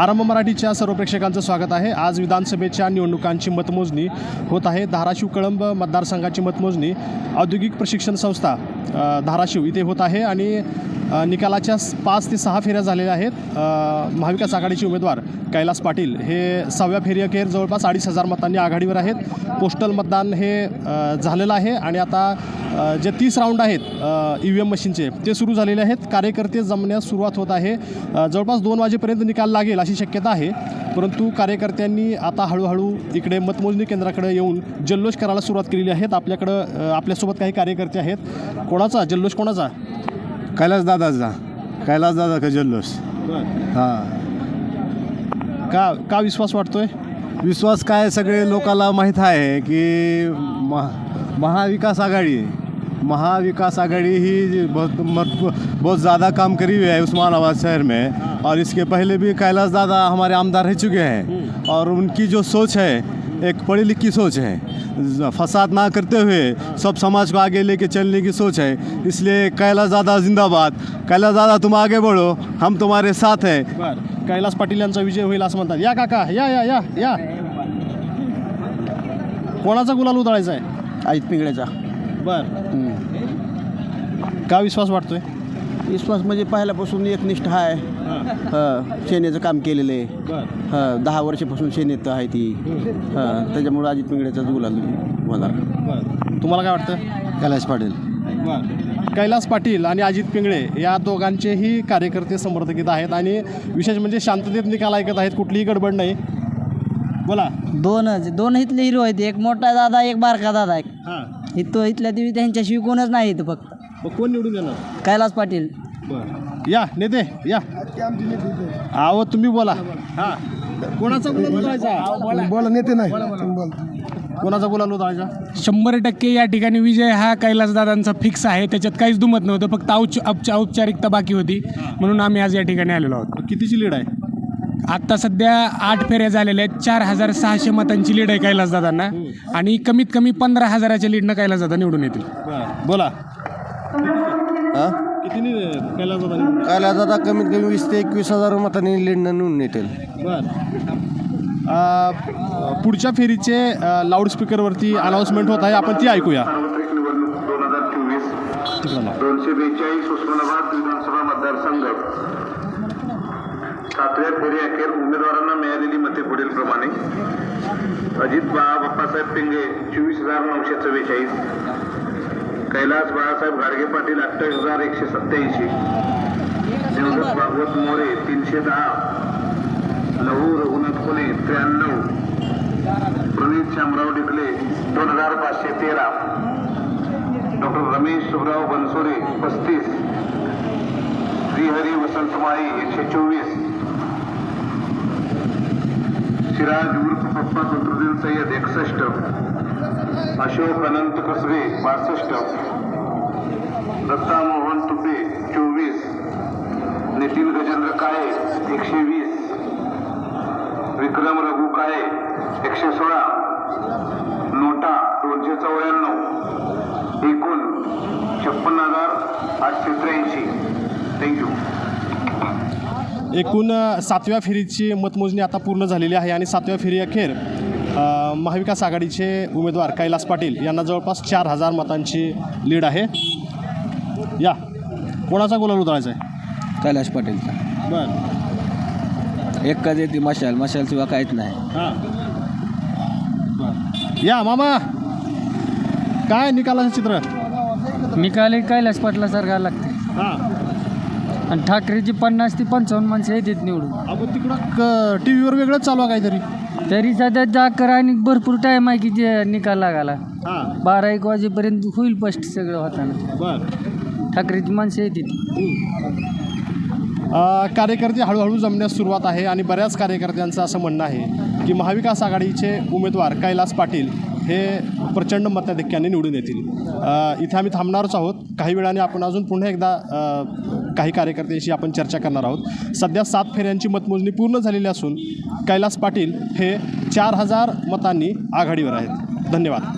आरंभ मराठीच्या सर्व प्रेक्षकांचं स्वागत आहे. आज विधानसभेच्या निवडणुकांची मतमोजणी होत आहे. धाराशिव कळंब मतदारसंघाची मतमोजणी औद्योगिक प्रशिक्षण संस्था धाराशिव इथे होत आहे आणि निकालाच्या पाच ते सहा फेऱ्या झालेल्या आहेत. महाविकास आघाडीचे उमेदवार कैलास पाटील हे सहाव्या फेरी अखेर जवळपास अडीच हजार मतांनी आघाडीवर आहेत. पोस्टल मतदान हे झालेलं आहे आणि आता जे तीस राऊंड आहेत ई व्ही एम मशीनचे ते सुरू झालेले आहेत. कार्यकर्ते जमण्यास सुरुवात होत आहे. जवळपास दोन वाजेपर्यंत निकाल लागेल अशी शक्यता आहे. परंतु कार्यकर्त्यांनी आता हळूहळू इकडे मतमोजणी केंद्राकडे येऊन जल्लोष करायला सुरुवात केलेली आहेत. आपल्याकडं आपल्यासोबत काही कार्यकर्ते आहेत. कोणाचा? जल्लोष कोणाचा? कैलास दादाचा कैलास दादा का जल्लोष हाँ। का का विश्वास वाटतोय? विश्वास काय सगळे लोकांना माहीत आहे की महा महाविकास आघाड़ी महाविकास आघाड़ी ही बहुत बहुत ज़्यादा काम करी हुई है उस्मानाबाद शहर में। और इसके पहले भी कैलाश दादा हमारे आमदार रह चुके हैं। और उनकी जो सोच है एक पढ़ी लिखी सोच है। फसाद ना करते हुए सब समाज को आगे लेके चलने की सोच है। इसलिए कैलाश दादा जिंदाबाद। कैलाश दादा तुम आगे बढ़ो। हम तुम्हारे साथ हैं। बर कैलास पाटील यांचा विजय होईल असं म्हणतात. या काका या या या या. कोणाचा गुलाल उधळायचा आहे? अजित पिंगळेचा. बर. का विश्वास वाटतोय? विश्वास म्हणजे पहिल्यापासून एकनिष्ठ आहे हं, सेनेचं काम केलेलं आहे. बर. हं, दहा वर्षापासून सेनेत आहे ती. हं, त्याच्यामुळं अजित पिंगळेचाच गुलाल बर. तुम्हाला काय वाटतं? कैलाश पाटिल. बर. कैलास पाटील आणि अजित पिंगळे या दोघांचेही कार्यकर्ते समर्थक इथं आहेत आणि विशेष म्हणजे शांततेत निकाल ऐकत आहेत कुठलीही गडबड नाही. बोला. दोनच दोन इथले हिरो आहेत. एक मोठा दादा एक बारका दादा एक हां. इथं इथल्या देवी त्यांच्याशिवाय कोणच नाही इथं फक्त. मग कोण निवडून येणार? कैलास पाटील. बर. या नेते या. आहो तुम्ही बोला. हां. कोणाचा गुलाल उधळायचा बोला नेते नाही. कोणाचा गुलाल उधळायचा शंभर टक्के या ठिकाणी विजय हा कैलासदादांचा फिक्स आहे. त्याच्यात काहीच दुमत नव्हतं फक्त औच औपचा औपचारिकता बाकी होती. म्हणून आम्ही आज या ठिकाणी आलेलो आहोत. कितीची लीड आहे? आत्ता सध्या आठ फेऱ्या झालेल्या आहेत. चार हजार सहाशे मतांची लीड आहे कैलासदादांना आणि कमीत कमी पंधरा हजाराच्या लीडनं कैलासदादा निवडून येतील. बर. बोला. किती कैलास दादा कमीत कमी वीस ते एकवीस हजार मतांनी लीडनं निवडून येतील बर. पुढच्या फेरीचे लाऊडस्पीकरवरती अनाऊन्समेंट होत आहे. आपण ती ऐकूया. सार्वत्रिक निवडणूक दोन हजार चोवीस तिकडं लाव. दोनशे बेचाळीस उस्मानाबाद विधानसभा मतदारसंघ. सातव्या फेरी अखेर उमेदवारांना मिळालेली मते पुढील प्रमाणे. अजित बा बाप्पासाहेब पिंगे चोवीस हजार नऊशे चव्वेचाळीस. कैलास बाळासाहेब गाडगे पाटील अठ्ठावीस हजार एकशे सत्याऐंशी देवदत्त भागवत मोरे तीनशे दहा. लहू रघुनाथ कोले त्र्याण्णव. प्रणित शामराव डिकले दोन हजार पाचशे तेरा. डॉक्टर रमेश सुबराव बनसोरे पस्तीस. श्रीहरी वसंत माळी एकशे चोवीस. सिराज उर्फ पप्पा बद्रुद्दीन सय्यद एकसष्ट. अशोक अनंत कसबे बासष्ट. दत्ता मोहन तुपे चोवीस. नितीन गजेंद्र काळे एकशे वीस. विक्रम रघु काळे एकशे सोळा. नोटा दोनशे चौऱ्याण्णव. एकूण छप्पन्न हजार आठशे त्र्याऐंशी. थँक्यू एकूण सातव्या फेरीची मतमोजणी आता पूर्ण झालेली आहे आणि सातव्या फेरी अखेर महाविकास आघाडीचे उमेदवार कैलास पाटील यांना जवळपास चार हजार मतांची लीड आहे. या. कोणाचा गुलाल उधळायचा आहे? कैलाश पाटीलचा. बर. एक येते मशाल. मशालशिवाय काहीच नाही. हां. या मामा. काय निकालाचं चित्र? निकाल कैलास पाटला सारखा लागते. हां. आणि ठाकरेची पन्नास ते पंचावन्न माणसं येतात निवडून. आपण तिकडं क टी व्हीवर वेगळंच चालू आहे काहीतरी. तरी सध्या जाकर आणि भरपूर टाईम आहे की जे निकाल लागायला. हां. बारा एक वाजेपर्यंत होईल स्पष्ट सगळं होताना. बर. ठाकरेची माणसं येतात अ, कार्यकर्ते हळूहळू जमण्यास सुरुवात आहे आणि बऱ्याच कार्यकर्त्यांचं असं म्हणणं आहे की महाविकास आघाडीचे उमेदवार कैलास पाटील हे प्रचंड मताधिक्याने निवडून येतील. अ, इथे आम्ही थांबणारच आहोत. काही वेळाने आपण अजून पुन्हा एकदा अ, काही कार्यकर्त्यांशी आपण चर्चा करणार आहोत. सध्या सात फेऱ्यांची मतमोजणी पूर्ण झालेली असून कैलास पाटील हे चार हजार मतांनी आघाडीवर आहेत. धन्यवाद.